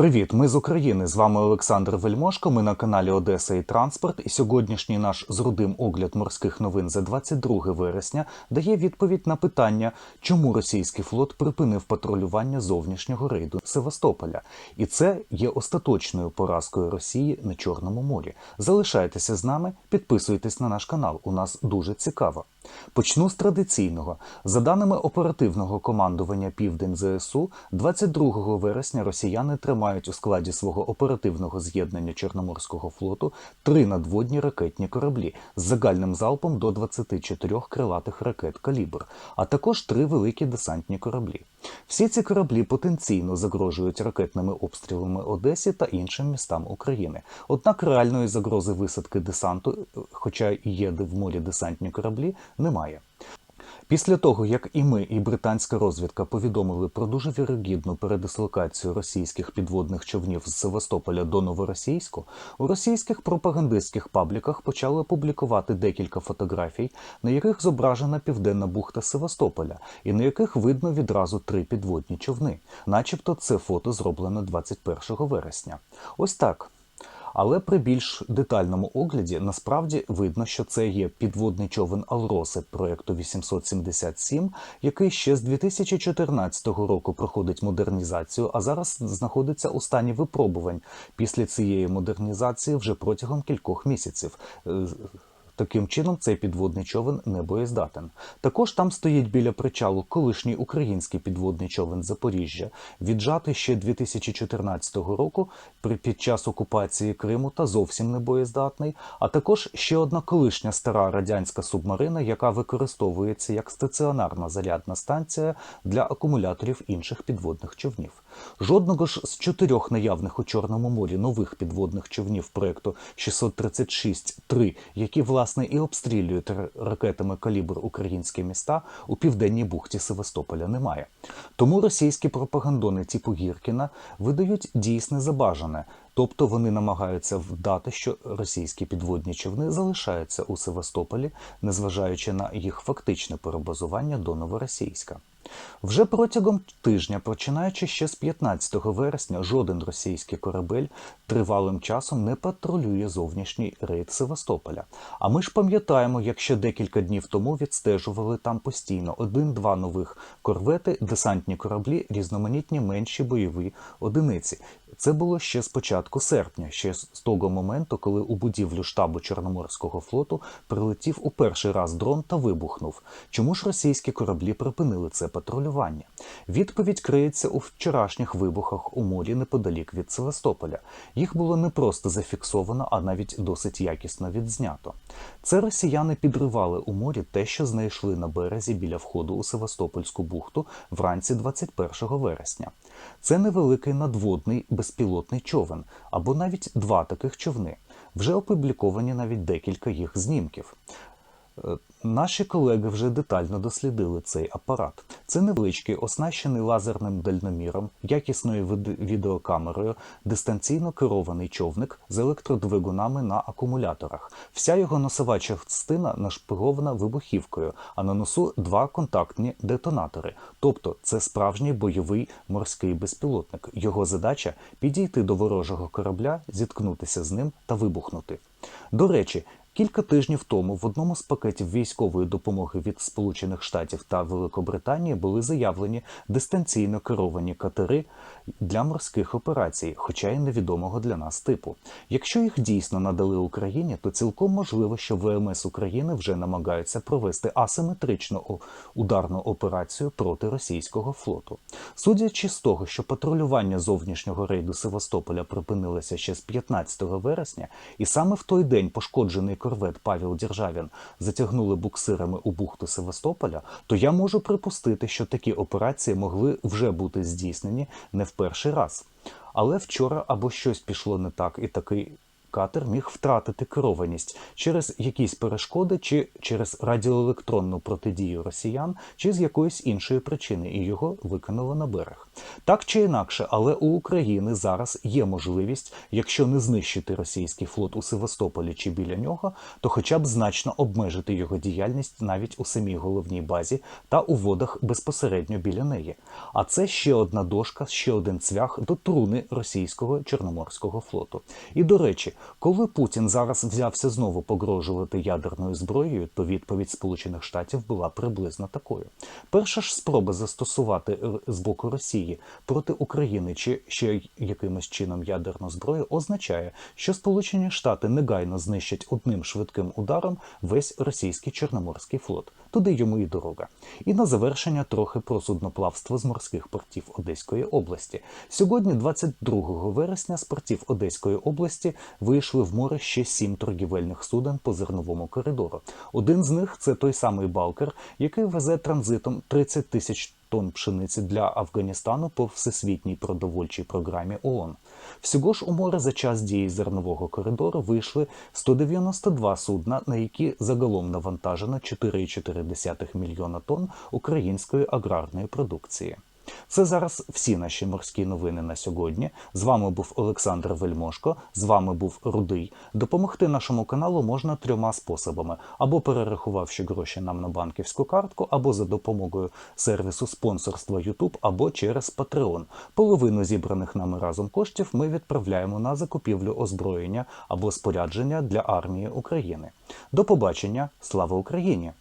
Привіт, ми з України. З вами Олександр Вельмошко. Ми на каналі Одеса і Транспорт. І сьогоднішній наш з рудим огляд морських новин за 22 вересня дає відповідь на питання, чому російський флот припинив патрулювання зовнішнього рейду Севастополя. І це є остаточною поразкою Росії на Чорному морі. Залишайтеся з нами, підписуйтесь на наш канал. У нас дуже цікаво. Почну з традиційного. За даними оперативного командування Південь ЗСУ, 22 вересня росіяни тримають у складі свого оперативного з'єднання Чорноморського флоту три надводні ракетні кораблі з загальним залпом до 24 крилатих ракет калібр, а також три великі десантні кораблі. Всі ці кораблі потенційно загрожують ракетними обстрілами Одесі та іншим містам України. Однак реальної загрози висадки десанту, е, хоча і є в морі десантні кораблі, немає. Після того, як і ми, і британська розвідка повідомили про дуже вірогідну передислокацію російських підводних човнів з Севастополя до Новоросійську, у російських пропагандистських пабліках почали публікувати декілька фотографій, на яких зображена південна бухта Севастополя, і на яких видно відразу три підводні човни, начебто це фото зроблено 21 вересня. Ось так. Але при більш детальному огляді насправді видно, що це є підводний човен Алроси проекту 877, який ще з 2014 року проходить модернізацію, а зараз знаходиться у стані випробувань після цієї модернізації вже протягом кількох місяців. Таким чином, цей підводний човен не боєздатен. Також там стоїть біля причалу колишній український підводний човен Запоріжжя, віджатий ще 2014 року під час окупації Криму та зовсім не боєздатний. А також ще одна колишня стара радянська субмарина, яка використовується як стаціонарна зарядна станція для акумуляторів інших підводних човнів. Жодного ж з чотирьох наявних у Чорному морі нових підводних човнів проекту 636-3, які власне і обстрілюють ракетами калібр українські міста у південній бухті Севастополя немає. Тому російські пропагандони типу Гіркіна видають дійсне забажане. Тобто вони намагаються вдати, що російські підводні човни залишаються у Севастополі, незважаючи на їх фактичне перебазування до Новоросійська. Вже протягом тижня, починаючи ще з 15 вересня, жоден російський корабель тривалим часом не патрулює зовнішній рейд Севастополя. А ми ж пам'ятаємо, як ще декілька днів тому відстежували там постійно один-два нових корвети, десантні кораблі, різноманітні менші бойові одиниці. Це було ще з початку серпня, ще з того моменту, коли у будівлю штабу Чорноморського флоту прилетів у перший раз дрон та вибухнув. Чому ж російські кораблі припинили це патрулювання? Відповідь криється у вчорашніх вибухах у морі неподалік від Севастополя. Їх було не просто зафіксовано, а навіть досить якісно відзнято. Це росіяни підривали у морі те, що знайшли на березі біля входу у Севастопольську бухту вранці 21 вересня. Це невеликий надводний безпілотний човен, або навіть два таких човни. Вже опубліковані навіть декілька їх знімків. Е, Наші колеги вже детально дослідили цей апарат. Це невеличкий, оснащений лазерним дальноміром, якісною відеокамерою, дистанційно керований човник з електродвигунами на акумуляторах. Вся його носова частина нашпигована вибухівкою, а на носу два контактні детонатори. Тобто це справжній бойовий морський безпілотник. Його задача підійти до ворожого корабля, зіткнутися з ним та вибухнути. До речі, Кілька тижнів тому в одному з пакетів військової допомоги від Сполучених Штатів та Великобританії були заявлені дистанційно керовані катери для морських операцій, хоча й невідомого для нас типу. Якщо їх дійсно надали Україні, то цілком можливо, що ВМС України вже намагаються провести асиметричну ударну операцію проти російського флоту. Судячи з того, що патрулювання зовнішнього рейду Севастополя припинилося ще з 15 вересня, і саме в той день пошкоджений корвет Павел Державін затягнули буксирами у бухту Севастополя, то я можу припустити, що такі операції могли вже бути здійснені не в перший раз. Але вчора або щось пішло не так, і такий катер міг втратити керованість через якісь перешкоди, чи через радіоелектронну протидію росіян, чи з якоїсь іншої причини, і його викинуло на берег. Так чи інакше, але у України зараз є можливість, якщо не знищити російський флот у Севастополі чи біля нього, то хоча б значно обмежити його діяльність навіть у самій головній базі та у водах безпосередньо біля неї. А це ще одна дошка, ще один цвях до труни російського чорноморського флоту. І до речі, коли Путін зараз взявся знову погрожувати ядерною зброєю, то відповідь Сполучених Штатів була приблизно такою. Перша ж спроба застосувати з боку Росії проти України чи ще якимось чином ядерну зброю означає, що Сполучені Штати негайно знищать одним швидким ударом весь російський чорноморський флот. Туди йому і дорога. І на завершення трохи про судноплавство з морських портів Одеської області. Сьогодні, 22 вересня, з портів Одеської області вийшли в море ще сім торгівельних суден по зерновому коридору. Один з них це той самий Балкер, який везе транзитом 30 тисяч тонн пшениці для Афганістану по всесвітній продовольчій програмі ООН. Всього ж у море за час дії зернового коридору вийшли 192 судна, на які загалом навантажено 4,4 мільйона тонн української аграрної продукції. Це зараз всі наші морські новини на сьогодні. З вами був Олександр Вельмошко. З вами був Рудий. Допомогти нашому каналу можна трьома способами: або перерахувавши гроші нам на банківську картку, або за допомогою сервісу спонсорства YouTube, або через Patreon. Половину зібраних нами разом коштів ми відправляємо на закупівлю озброєння або спорядження для армії України. До побачення! Слава Україні!